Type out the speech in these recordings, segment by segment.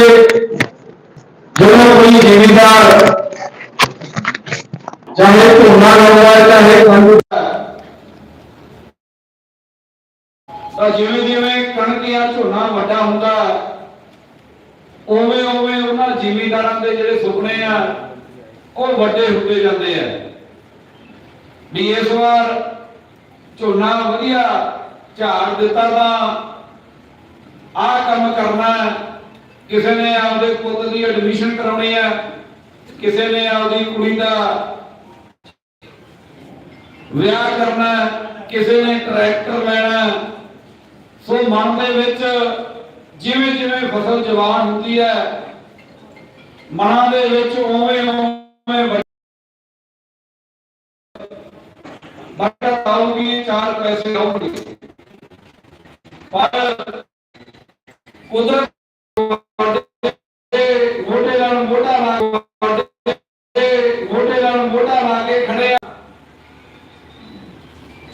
ਜਦੋਂ ਕੋਈ ਜ਼ਿਮੀਦਾਰ ਚਾਹੇ ਝੋਨਾ ਲਾਉਂਦਾ ਚਾਹੇ ਕਣਕ ਤਾਂ ਜਿਵੇਂ ਜਿਵੇਂ ਕਣਕ ਜਾਂ ਝੋਨਾ ਵੱਡਾ ਹੁੰਦਾ ਉਵੇਂ ਉਵੇਂ ਉਹਨਾਂ ਜਿਮੀਦਾਰਾਂ ਦੇ ਜਿਹੜੇ ਸੁਪਨੇ ਆ, ਉਹ ਵੱਡੇ ਹੁੰਦੇ ਜਾਂਦੇ ਆ। ਵੀ ਇਸ ਵਾਰ ਝੋਨਾ ਵਧੀਆ ਝਾੜ ਦਿੱਤਾ ਤਾਂ ਆਹ ਕੰਮ ਕਰਨਾ ਕਿਸੇ ਨੇ ਆਪਦੇ ਪੁੱਤ ਦੀ ਐਡਮਿਸ਼ਨ ਕਰਾਉਣੀ ਹੈ ਕਿਸੇ ਨੇ ਆਪਦੀ ਕੁੜੀ ਦਾ ਵਿਆਹ ਕਰਨਾ ਕਿਸੇ ਨੇ ਟਰੈਕਟਰ ਲੈਣਾ ਸੋ ਮਨ ਦੇ ਵਿੱਚ ਜਿਵੇਂ ਜਿਵੇਂ ਫਸਲ ਜਵਾਨ ਹੁੰਦੀ ਹੈ, ਮਨਾਂ ਦੇ ਵਿੱਚ ਉਵੇਂ ਉਵੇਂ ਬਰਕਤ ਆਊਗੀ, ਚਾਰ ਪੈਸੇ ਆਉਣਗੇ ਪਰ ਕੁਦਰਤ ਤੁਹਾਡੇ ਮੋਢੇ ਨਾਲ ਮੋਢਾ ਲਾ ਕੇ ਮੋਢੇ ਨਾਲ ਮੋਢਾ ਲਾ ਕੇ ਖੜੇ ਆ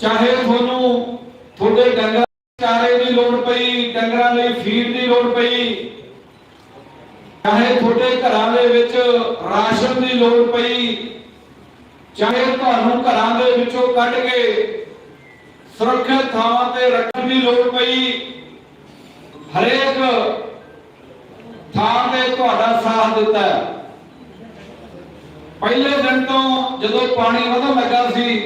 ਚਾਹੇ ਤੁਹਾਨੂੰ ਤੁਹਾਡੇ ਡੰਗਰ ਚਾਰੇ ਦੀ ਲੋੜ ਪਈ ਡੰਗਰਾਂ ਲਈ ਫੀਡ ਦੀ ਲੋੜ ਪਈ। ਚਾਹੇ ਤੁਹਾਡੇ ਘਰਾਂ ਦੇ ਵਿੱਚ ਰਾਸ਼ਨ ਦੀ ਲੋੜ ਪਈ, ਚਾਹੇ ਤੁਹਾਨੂੰ ਘਰਾਂ ਦੇ ਵਿੱਚੋਂ ਕੱਢ ਕੇ ਸੁਰੱਖਿਅਤ ਥਾਵਾਂ ਤੇ ਰੱਖਣ ਦੀ ਲੋੜ ਪਈ, ਹਰੇਕ ਥਾਂ ਤੇ ਤੁਹਾਡਾ ਸਾਥ ਦਿੱਤਾ ਪਹਿਲੇ ਦਿਨ ਤੋਂ ਜਦੋਂ ਪਾਣੀ ਵਧਣ ਲੱਗਾ ਸੀ,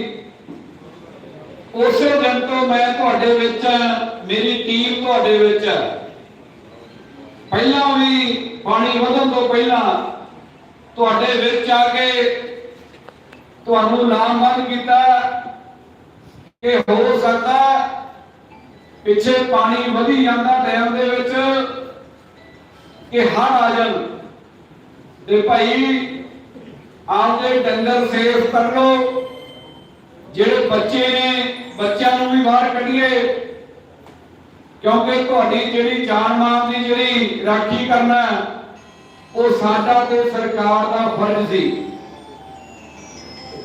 ਉਸੇ ਦਿਨ ਤੋਂ ਮੈਂ ਤੁਹਾਡੇ ਵਿੱਚ ਮੇਰੀ ਟੀਮ ਤੁਹਾਡੇ ਵਿੱਚ ਹੈ। ਪਹਿਲਾਂ ਵੀ ਪਾਣੀ ਵਧਣ ਤੋਂ ਪਹਿਲਾਂ ਤੁਹਾਡੇ ਵਿੱਚ ਆ ਕੇ ਤੁਹਾਨੂੰ ਲਾਮਬੰਦ ਕੀਤਾ ਕਿ ਹੋ ਸਕਦਾ ਪਿੱਛੇ ਪਾਣੀ ਵਧੀ ਜਾਂਦਾ ਡੈਮ ਦੇ ਵਿੱਚ ਕਿ ਹੜ ਆ ਜਾਣ। ਤੇ ਭਾਈ, ਆਪਦੇ ਡੰਗਰ ਸੇਫ ਕਰ ਲਓ। ਜਿਹੜੇ ਬੱਚੇ ਨੇ, ਬੱਚਿਆਂ ਨੂੰ ਵੀ ਬਾਹਰ ਕੱਢੀਏ। ਕਿਉਂਕਿ ਤੁਹਾਡੀ ਜਿਹੜੀ ਜਾਨ ਮਾਲ ਦੀ ਜਿਹੜੀ ਰਾਖੀ ਕਰਨਾ ਉਹ ਸਾਡਾ ਤੇ ਸਰਕਾਰ ਦਾ ਫਰਜ਼ ਸੀ।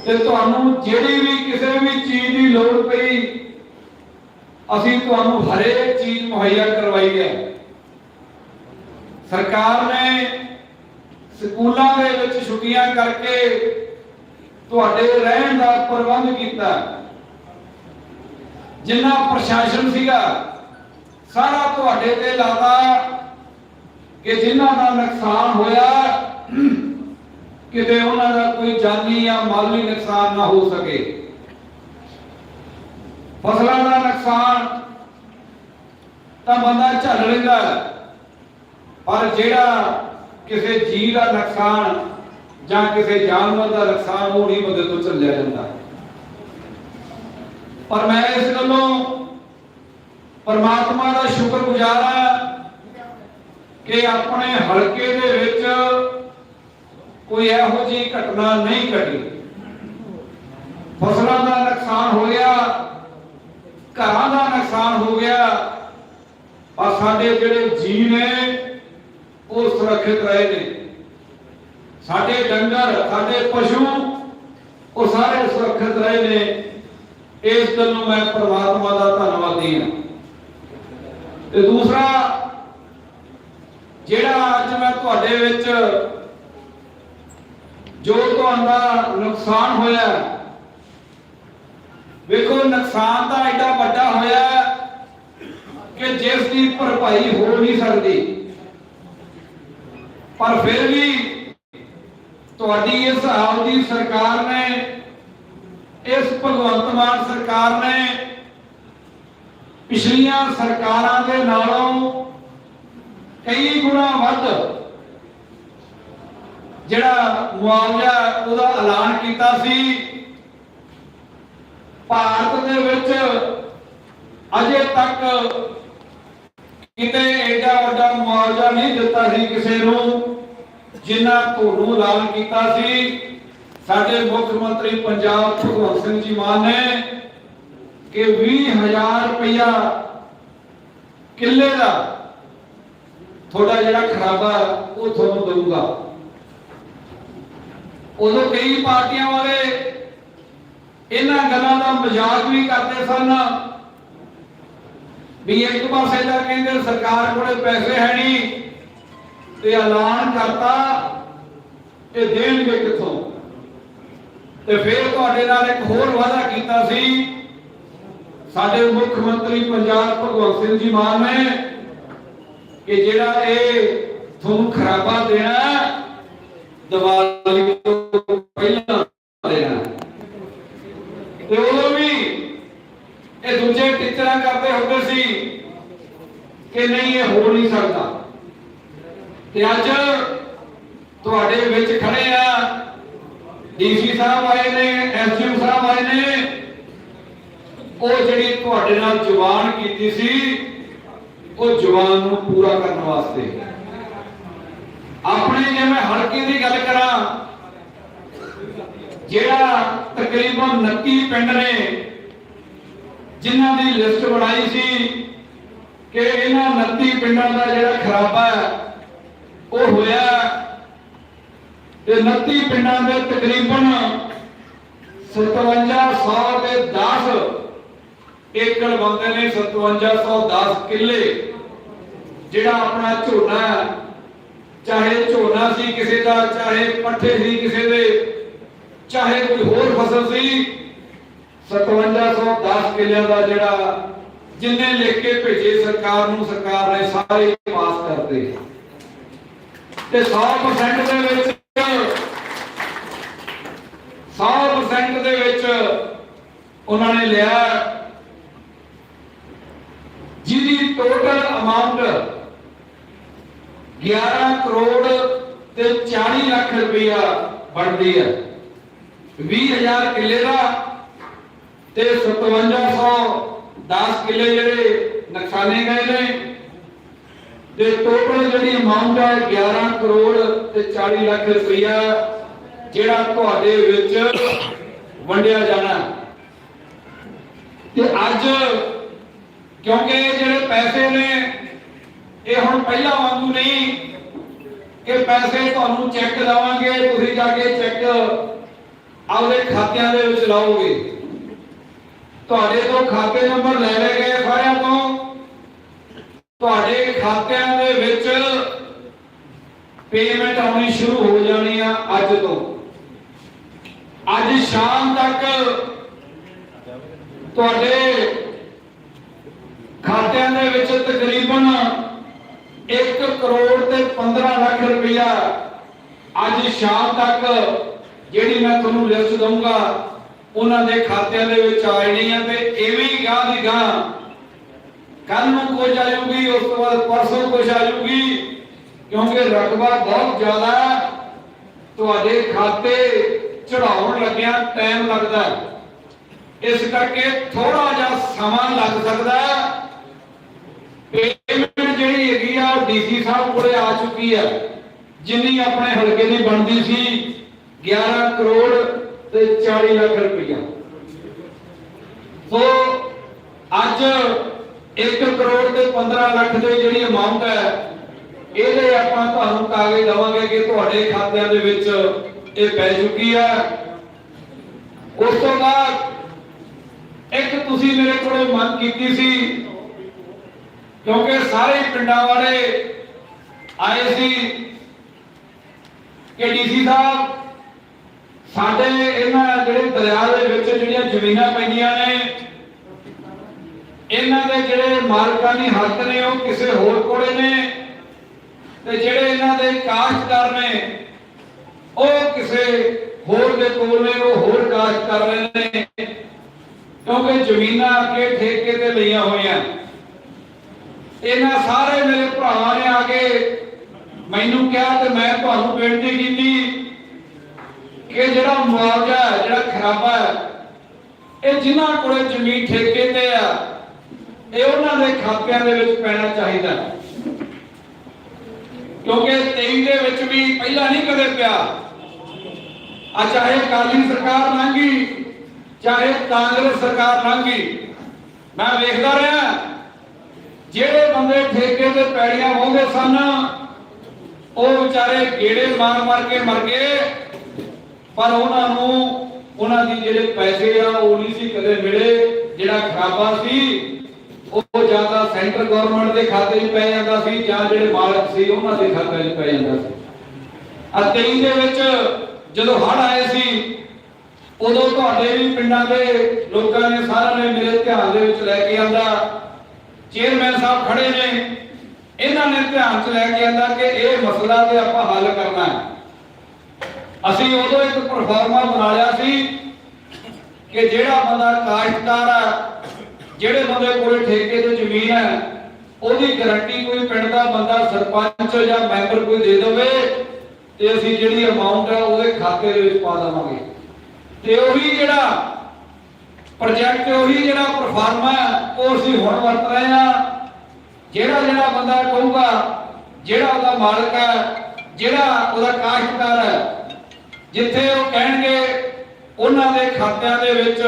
ਤੇ ਤੁਹਾਨੂੰ ਜਿਹੜੀ ਵੀ ਕਿਸੇ ਵੀ ਚੀਜ਼ ਦੀ ਲੋੜ ਪਈ, ਅਸੀਂ ਤੁਹਾਨੂੰ ਹਰੇਕ ਚੀਜ਼ ਮੁਹੱਈਆ ਕਰਵਾਈ ਹੈ। ਸਰਕਾਰ ਨੇ ਸਕੂਲਾਂ ਦੇ ਵਿੱਚ ਛੁੱਟੀਆਂ ਕਰਕੇ ਤੁਹਾਡੇ ਰਹਿਣ ਦਾ ਪ੍ਰਬੰਧ ਕੀਤਾ। ਜਿੰਨਾ ਪ੍ਰਸ਼ਾਸਨ ਸੀਗਾ ਸਾਰਾ ਤੁਹਾਡੇ ਤੇ ਲਾਤਾ ਕਿ ਜਿਨ੍ਹਾਂ ਦਾ ਨੁਕਸਾਨ ਹੋਇਆ, ਕਿਤੇ ਉਹਨਾਂ ਦਾ ਕੋਈ ਜਾਨੀ ਜਾਂ ਮਾਲੀ ਨੁਕਸਾਨ ਨਾ ਹੋ ਸਕੇ। ਫਸਲਾਂ ਦਾ ਨੁਕਸਾਨ ਤਾਂ ਬੰਦਾ ਝੱਲ ਲੈਂਦਾ ਪਰ ਜਿਹੜਾ ਕਿਸੇ ਜੀਵ ਦਾ ਨੁਕਸਾਨ ਜਾਂ ਕਿਸੇ ਜਾਨਵਰ ਦਾ ਨੁਕਸਾਨ, ਉਹ ਨਹੀਂ ਬੰਦੇ ਤੋਂ ਝੱਲਿਆ ਜਾਂਦਾ। ਪਰ ਮੈਂ ਇਸ ਗੱਲੋਂ ਪਰਮਾਤਮਾ ਦਾ ਸ਼ੁਕਰਗੁਜ਼ਾਰ ਹਾਂ ਕਿ ਆਪਣੇ ਹਲਕੇ ਦੇ ਵਿੱਚ ਕੋਈ ਇਹੋ ਜਿਹੀ ਘਟਨਾ ਨਹੀਂ ਘਟੀ। ਫਸਲਾਂ ਦਾ ਨੁਕਸਾਨ ਹੋ ਗਿਆ, ਘਰਾਂ ਦਾ ਨੁਕਸਾਨ ਹੋ ਗਿਆ, ਪਰ ਸਾਡੇ ਜਿਹੜੇ ਜੀਵ ਨੇ, ਉਹ ਸੁਰੱਖਿਅਤ ਰਹੇ ਨੇ। ਸਾਡੇ ਡੰਗਰ, ਸਾਡੇ ਪਸ਼ੂ, ਉਹ ਸਾਰੇ ਸੁਰੱਖਿਅਤ ਰਹੇ ਨੇ। ਇਸ ਗੱਲ ਨੂੰ ਮੈਂ ਪ੍ਰਮਾਤਮਾ ਦਾ ਧੰਨਵਾਦੀ ਹਾਂ। ਤੇ ਦੂਸਰਾ, ਜਿਹੜਾ ਅੱਜ ਮੈਂ ਤੁਹਾਡੇ ਵਿੱਚ ਜੋ ਤੁਹਾਡਾ ਨੁਕਸਾਨ ਹੋਇਆ ਵੇਖੋ ਨੁਕਸਾਨ ਤਾਂ ਐਡਾ ਵੱਡਾ ਹੋਇਆ ਕਿ ਜਿਸ ਦੀ ਭਰਪਾਈ ਹੋ ਨਹੀਂ ਸਕਦੀ। ਪਰ ਫਿਰ ਵੀ ਤੁਹਾਡੀ ਇਸ ਹਾਲ ਦੀ ਸਰਕਾਰ ਨੇ, ਇਸ ਭਗਵੰਤ ਮਾਨ ਸਰਕਾਰ ਨੇ ਪਿਛਲੀਆਂ ਸਰਕਾਰਾਂ ਦੇ ਨਾਲੋਂ ਕਈ ਗੁਣਾ ਵੱਧ ਜਿਹੜਾ ਮੁਆਵਜ਼ਾ ਉਹਦਾ ਐਲਾਨ ਕੀਤਾ ਸੀ, ਭਾਰਤ ਦੇ ਵਿੱਚ ਅਜੇ ਤੱਕ ਕਿਤੇ ਐਡਾ ਵੱਡਾ ਮੁਆਵਜ਼ਾ ਨਹੀਂ ਦਿੱਤਾ ਸੀ ਕਿਸੇ ਨੂੰ, ਜਿੰਨਾ ਤੁਹਾਨੂੰ ਐਲਾਨ ਕੀਤਾ ਸੀ। ਸਾਡੇ ਮੁੱਖ ਮੰਤਰੀ ਪੰਜਾਬ ਭਗਵੰਤ ਸਿੰਘ ਜੀ ਮਾਨ ਨੇ ਕਿ 20000 ਰੁਪਇਆ ਕਿੱਲੇ ਦਾ ਤੁਹਾਡਾ ਜਿਹੜਾ ਖਰਾਬਾ ਉਹ ਤੁਹਾਨੂੰ ਦਊਗਾ। ਉਦੋਂ ਕਈ ਪਾਰਟੀਆਂ ਵਾਲੇ ਇਹਨਾਂ ਗੱਲਾਂ ਦਾ ਮਜ਼ਾਕ ਵੀ ਕਰਦੇ ਸਨ ਵੀ ਇੱਕ ਪਾਸੇ ਤਾਂ ਕਹਿੰਦੇ ਸਰਕਾਰ ਕੋਲੇ ਪੈਸੇ ਹੈ ਨਹੀਂ ਤੇ ਐਲਾਨ ਕਰਤਾ ਇਹ ਦੇਣਗੇ ਕਿੱਥੋਂ। ਤੇ ਫਿਰ ਤੁਹਾਡੇ ਨਾਲ ਇੱਕ ਹੋਰ ਵਾਅਦਾ ਕੀਤਾ ਸੀ ਸਾਡੇ ਮੁੱਖ ਮੰਤਰੀ ਪੰਜਾਬ ਭਗਵੰਤ ਸਿੰਘ ਜੀ ਮਾਨ ਨੇ ਕਿ ਜਿਹੜਾ ਇਹ ਤੁਹਾਨੂੰ ਖਰਾਬਾ ਦੇਣਾ ਦੀਵਾਲੀ ਤੋਂ ਪਹਿਲਾਂ ਦੇਣਾ ਤੇ ਉਦੋਂ ਵੀ ਇਹ ਦੂਜੇ ਟੀਚਰਾਂ ਕਰਦੇ ਹੁੰਦੇ ਸੀ ਕਿ ਨਹੀਂ, ਇਹ ਹੋ ਨਹੀਂ ਸਕਦਾ। ਤੇ ਅੱਜ ਤੁਹਾਡੇ ਵਿੱਚ ਖੜੇ ਆ ਡੀਸੀ ਸਾਹਿਬ ਆਏ ਨੇ, ਐਸਡੀਐਮ ਸਾਹਿਬ ਆਏ ਨੇ ਉਹ ਜਿਹੜੀ ਤੁਹਾਡੇ ਨਾਲ ਜ਼ੁਬਾਨ ਕੀਤੀ ਸੀ, ਉਹ ਜ਼ੁਬਾਨ ਨੂੰ ਪੂਰਾ ਕਰਨ ਵਾਸਤੇ। ਆਪਣੇ ਜੇ ਮੈਂ ਹਲਕੇ ਦੀ ਗੱਲ ਕਰਾਂ, ਜਿਹੜਾ ਤਕਰੀਬਨ 29 ਪਿੰਡ ਨੇ ਜਿਨ੍ਹਾਂ ਦੀ ਲਿਸਟ ਬਣਾਈ ਸੀ ਕਿ ਇਹਨਾਂ 29 ਪਿੰਡਾਂ ਦਾ ਜਿਹੜਾ ਖਰਾਬਾ ਉਹ ਹੋਇਆ ਤੇ 29 ਪਿੰਡਾਂ ਦੇ ਤਕਰੀਬਨ 5700 ਤੇ 10 ਏਕੜ ਬੰਦੇ ਨੇ 5710 ਕਿੱਲੇ, ਜਿਹੜਾ ਆਪਣਾ ਝੋਨਾ ਚਾਹੇ ਝੋਨਾ ਸੀ ਕਿਸੇ ਦਾ, ਚਾਹੇ ਪੱਠੇ ਸੀ ਕਿਸੇ ਦੇ, ਚਾਹੇ ਕੋਈ ਹੋਰ ਫਸਲ ਸੀ 5710 ਕਿੱਲਿਆਂ ਦਾ ਜਿਹੜਾ ਜਿੰਨੇ ਲਿਖ ਕੇ ਭੇਜੇ ਸਰਕਾਰ ਨੂੰ, ਸਰਕਾਰ ਨੇ ਸਾਰੇ ਪਾਸ ਕਰਤੇ। ਤੇ 100% ਦੇ ਵਿੱਚ 100% ਦੇ ਵਿੱਚ ਉਹਨਾਂ ਨੇ ਲਿਆ। ਜਿਹਦੀ ਟੋਟਲ ਅਮਾਉਂਟ 11 ਕਰੋੜ ਤੇ 40 ਲੱਖ ਰੁਪਇਆ ਬਣਦੀ ਹੈ। 20000 ਕਿੱਲੇ ਦਾ ਤੇ 5710 ਕਿੱਲੇ ਜਿਹੜੇ ਨਕਸ਼ਾਨੇ ਗਏ ਨੇ। ਤੇ ਟੋਟਲ ਜਿਹੜੀ ਅਮਾਉਂਟ ਹੈ 11 ਕਰੋੜ ਤੇ 40 ਲੱਖ ਰੁਪਇਆ ਜਿਹੜਾ ਤੁਹਾਡੇ ਵਿੱਚ ਵੰਡਿਆ ਜਾਣਾ। ਤੇ ਅੱਜ ਕਿਉਂਕਿ ਇਹ ਜਿਹੜੇ ਪੈਸੇ ਨੇ, ਇਹ ਹੁਣ ਪਹਿਲਾਂ ਵਾਂਗੂ ਨਹੀਂ ਕਿ ਪੈਸੇ ਤੁਹਾਨੂੰ ਚੈੱਕ ਦਵਾਂਗੇ, ਤੁਸੀਂ ਜਾ ਕੇ ਚੈੱਕ ਆਪਦੇ ਖਾਤਿਆਂ ਦੇ ਵਿੱਚ ਲਾਓਗੇ। ਤੁਹਾਡੇ ਤੋਂ ਖਾਤੇ ਨੰਬਰ ਲੈ ਲਏ ਗਏ ਸਾਰਿਆਂ ਤੋਂ। ਤੁਹਾਡੇ ਖਾਤਿਆਂ ਦੇ ਵਿੱਚ ਪੇਮੈਂਟ ਆਉਣੀ ਸ਼ੁਰੂ ਹੋ ਜਾਣੀ ਆ ਅੱਜ ਤੋਂ। ਅੱਜ ਸ਼ਾਮ ਤੱਕ ਤੁਹਾਡੇ ਖਾਤਿਆਂ ਦੇ ਵਿੱਚ ਤਕਰੀਬਨ 1 ਕਰੋੜ ਤੇ 15 ਲੱਖ ਰੁਪਇਆ ਅੱਜ ਸ਼ਾਮ ਤੱਕ ਜਿਹੜੀ ਮੈਂ ਤੁਹਾਨੂੰ ਲਿਸਟ ਦਊਂਗਾ, ਉਹਨਾਂ ਦੇ ਖਾਤਿਆਂ ਦੇ ਵਿੱਚ ਆ ਜਾਣੀ ਆ ਤੇ ਐਵੇਂ ਹੀ ਗਾਂ ਦੀ ਗਾਂ ਕੱਲ ਨੂੰ ਕੁਝ ਆ ਜਾਊਗੀ, ਉਸ ਤੋਂ ਬਾਅਦ ਪਰਸੋਂ ਕੁਝ ਆ ਜਾਊਗੀ, ਕਿਉਂਕਿ ਰਕਬਾ ਬਹੁਤ ਜ਼ਿਆਦਾ ਤੁਹਾਡੇ ਖਾਤੇ ਚੜਾਉਣ ਲੱਗਿਆ ਟਾਈਮ ਲੱਗਦਾ ਇਸ ਕਰਕੇ ਥੋੜਾ ਜਿਹਾ ਸਮਾਂ ਲੱਗ ਸਕਦਾ ਪੇਮੈਂਟ ਜਿਹੜੀ ਹੈਗੀ ਆ ਉਹ ਡੀਸੀ ਸਾਹਿਬ ਕੋਲੇ ਆ ਚੁੱਕੀ ਹੈ ਜਿੰਨੀ ਆਪਣੇ ਹਲਕੇ ਦੀ ਬਣਦੀ ਸੀ 11 ਕਰੋੜ ਤੇ 40 ਲੱਖ ਰੁਪਈਆ। ਸੋ ਅੱਜ 1 ਕਰੋੜ ਤੇ 15 ਲੱਖ ਦੇ ਜਿਹੜੀ ਅਮਾਉਂਟ ਹੈ, ਇਹਦੇ ਆਪਾਂ ਤੁਹਾਨੂੰ ਕਾਗਜ਼ ਦਵਾਂਗੇ ਕਿ ਤੁਹਾਡੇ ਖਾਤਿਆਂ ਦੇ ਵਿੱਚ ਇਹ ਪੈ ਚੁੱਕੀ ਹੈ ਉਸ ਤੋਂ ਬਾਅਦ ਇੱਕ ਤੁਸੀਂ ਮੇਰੇ ਕੋਲੋਂ ਮੰਗ ਕੀਤੀ ਸੀ ਕਿਉਂਕਿ ਸਾਰੇ ਪਿੰਡਾਂ ਵਾਲੇ ਆਏ ਸੀ ਕਿ ਡੀਸੀ ਸਾਹਿਬ, ਸਾਡੇ ਇਹਨਾਂ ਜਿਹੜੇ ਦਰਿਆ ਦੇ ਵਿੱਚ ਜਿਹੜੀਆਂ ਜ਼ਮੀਨਾਂ ਪੈਂਦੀਆਂ ਨੇ, ਇਹਨਾਂ ਦੇ ਜਿਹੜੇ ਮਾਲਕਾਨੀ ਹੱਕ ਨੇ, ਉਹ ਕਿਸੇ ਹੋਰ ਕੋਲੇ ਨੇ ਤੇ ਜਿਹੜੇ ਇਹਨਾਂ ਦੇ ਕਾਸ਼ਤਕਾਰ ਨੇ, ਉਹ ਕਿਸੇ ਹੋਰ ਦੇ ਕੋਲ ਨੇ, ਉਹ ਹੋਰ ਕਾਸ਼ਤ ਕਰ ਰਹੇ ਨੇ, ਕਿਉਂਕਿ ਜ਼ਮੀਨਾਂ ਅੱਗੇ ਠੇਕੇ ਤੇ ਲਈਆਂ ਹੋਈਆਂ। ਇਹਨਾਂ ਸਾਰੇ ਮੇਰੇ ਭਰਾਵਾਂ ਨੇ ਆ ਕੇ ਮੈਨੂੰ ਕਿਹਾ ਤੇ ਮੈਂ ਤੁਹਾਨੂੰ ਬੇਨਤੀ ਕੀਤੀ ਕਿ ਜਿਹੜਾ ਮੁਆਵਜ਼ਾ ਹੈ, ਜਿਹੜਾ ਖਰਾਬਾ ਹੈ, ਇਹ ਜਿਨ੍ਹਾਂ ਕੋਲੇ ਜ਼ਮੀਨ ਠੇਕੇ ਤੇ ਆ, ਇਹ ਉਹਨਾਂ ਦੇ ਖਾਤਿਆਂ ਦੇ ਵਿੱਚ ਪੈਣਾ ਚਾਹੀਦਾ ਕਿਉਂਕਿ 23 ਦੇ ਵਿੱਚ ਵੀ ਪਹਿਲਾਂ ਨਹੀਂ ਕਦੇ ਪਿਆ। ਆ ਚਾਹੇ ਕਾਲੀ ਸਰਕਾਰ ਲੰਘੀ, ਚਾਹੇ ਕਾਂਗਰਸ ਸਰਕਾਰ ਲੰਘੀ, ਮੈਂ ਵੇਖਦਾ ਰਿਹਾ। ਜਿਹੜੇ ਬੰਦੇ ਠੇਕੇ ਤੇ ਪੈੜੀਆਂ ਵਾਹੁੰਦੇ ਸਨ, ਉਹ ਵਿਚਾਰੇ ਗੇੜੇ ਮਾਰ ਮਾਰ ਕੇ ਮਰ ਗਏ। ਪਰ ਉਹਨਾਂ ਨੂੰ, ਉਹਨਾਂ ਦੀ ਜਿਹੜੇ ਪੈਸੇ ਆ, ਉਹ ਨਹੀਂ ਸੀ ਕਦੇ ਮਿਲੇ। ਜਿਹੜਾ ਖਰਾਬਾ ਸੀ, ਉਹ ਜਾਂ ਸੈਂਟਰ ਗਵਰਨਮੈਂਟ ਦੇ ਖਾਤੇ 'ਚ ਪੈ ਜਾਂਦਾ ਸੀ, ਜਾਂ ਜਿਹੜੇ ਮਾਲਕ ਸੀ, ਉਹਨਾਂ ਦੇ ਖਾਤੇ 'ਚ ਪੈ ਜਾਂਦਾ ਸੀ। ਆ 23 ਦੇ ਵਿੱਚ ਜਦੋਂ ਹੜ ਆਏ ਸੀ, ਉਦੋਂ ਤੁਹਾਡੇ ਵੀ ਪਿੰਡਾਂ ਦੇ ਲੋਕਾਂ ਨੇ ਸਾਰਿਆਂ ਨੇ ਮੇਰੇ ਧਿਆਨ ਦੇ ਵਿੱਚ ਲੈ ਕੇ ਆਂਦਾ ਚੇਅਰਮੈਨ ਸਾਹਿਬ ਖੜੇ ਨੇ। ਇਹਨਾਂ ਨੇ ਧਿਆਨ 'ਚ ਲੈ ਕੇ ਆਂਦਾ ਕਿ ਇਹ ਮਸਲਾ ਤੇ ਆਪਾਂ ਹੱਲ ਕਰਨਾ ਹੈ। ਅਸੀਂ ਉਦੋਂ ਇੱਕ ਪਰਫਾਰਮਾ ਬਣਾ ਲਿਆ ਸੀ ਕਿ ਜਿਹੜਾ ਬੰਦਾ ਕਾਸ਼ਤਕਾਰ ਆ, ਜਿਹੜੇ ਬੰਦੇ ਕੋਲੇ ਠੇਕੇ ਤੇ ਜ਼ਮੀਨ ਹੈ, ਉਹਦੀ ਗਾਰੰਟੀ ਕੋਈ ਪਿੰਡ ਦਾ ਬੰਦਾ ਸਰਪੰਚ ਜਾਂ ਮੈਂਬਰ ਕੋਈ ਦੇ ਦੇਵੇ ਤੇ ਅਸੀਂ ਜਿਹੜੀ ਅਮਾਉਂਟ ਹੈ ਉਹਦੇ ਖਾਤੇ ਦੇ ਵਿੱਚ ਪਾ ਦੇਵਾਂਗੇ। ਤੇ ਉਹੀ ਜਿਹੜਾ ਪ੍ਰੋਜੈਕਟ ਉਹੀ ਜਿਹੜਾ ਪਰਫਾਰਮਾ ਉਹ ਅਸੀਂ ਹੁਣ ਵਰਤ ਰਹੇ ਹਾਂ। ਜਿਹੜਾ ਜਿਹੜਾ ਬੰਦਾ ਕਹੂਗਾ, ਜਿਹੜਾ ਉਹਦਾ ਮਾਲਕ ਹੈ, ਜਿਹੜਾ ਉਹਦਾ ਕਾਸ਼ਤਕਾਰ ਹੈ, ਜਿੱਥੇ ਉਹ ਕਹਿਣਗੇ, ਉਹਨਾਂ ਦੇ ਖਾਤਿਆਂ ਦੇ ਵਿੱਚ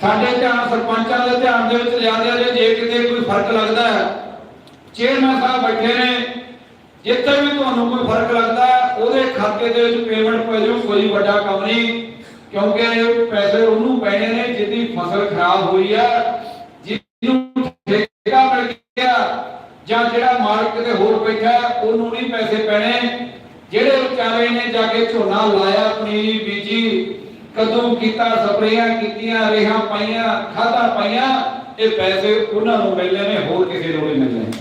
ਸਾਡੇ ਧਿਆਨ, ਸਰਪੰਚਾਂ ਦੇ ਧਿਆਨ ਦੇ ਵਿੱਚ ਲਿਆ ਦਿਆ ਜੇ ਜੇ ਕਿਤੇ ਕੋਈ ਫ਼ਰਕ ਲੱਗਦਾ ਹੈ। ਚੇਅਰਮੈਨ ਸਾਹਿਬ ਬੈਠੇ ਨੇ, ਜਿੱਥੇ ਵੀ ਤੁਹਾਨੂੰ ਕੋਈ ਫ਼ਰਕ ਲੱਗਦਾ ਉਹਦੇ ਖਾਤੇ ਦੇ ਵਿੱਚ ਪੇਮੈਂਟ ਪੈ ਜਾਊ, ਕੋਈ ਵੱਡਾ ਕੰਮ ਨਹੀਂ। ਕਿਉਂਕਿ ਇਹ ਪੈਸੇ ਉਹਨੂੰ ਪੈਣੇ ਨੇ ਜਿਹਦੀ ਫਸਲ ਖਰਾਬ ਹੋਈ ਹੈ ਜਿਹਨੂੰ ਠੇਕਾ ਮਿਲ ਗਿਆ ਜਾਂ ਜਿਹੜਾ ਮਾਲਕ ਕਿਤੇ ਹੋਰ ਬੈਠਾ, ਉਹਨੂੰ ਨਹੀਂ ਪੈਸੇ ਪੈਣੇ। ਜਿਹੜੇ ਵਿਚਾਰੇ ਨੇ ਜਾ ਕੇ ਝੋਨਾ ਲਾਇਆ ਪਨੀਰੀ ਬੀਜੀ, ਕਦੋਂ ਕੀਤਾ, ਸਪਰੇਆਂ ਕੀਤੀਆਂ, ਰੇਹਾਂ ਪਾਈਆਂ, ਖਾਦਾਂ ਪਾਈਆਂ, ਇਹ ਪੈਸੇ ਉਹਨਾਂ ਨੂੰ ਮਿਲਣੇ ਨੇ, ਹੋਰ ਕਿਸੇ ਨੂੰ ਨਹੀਂ ਮਿਲਣੇ।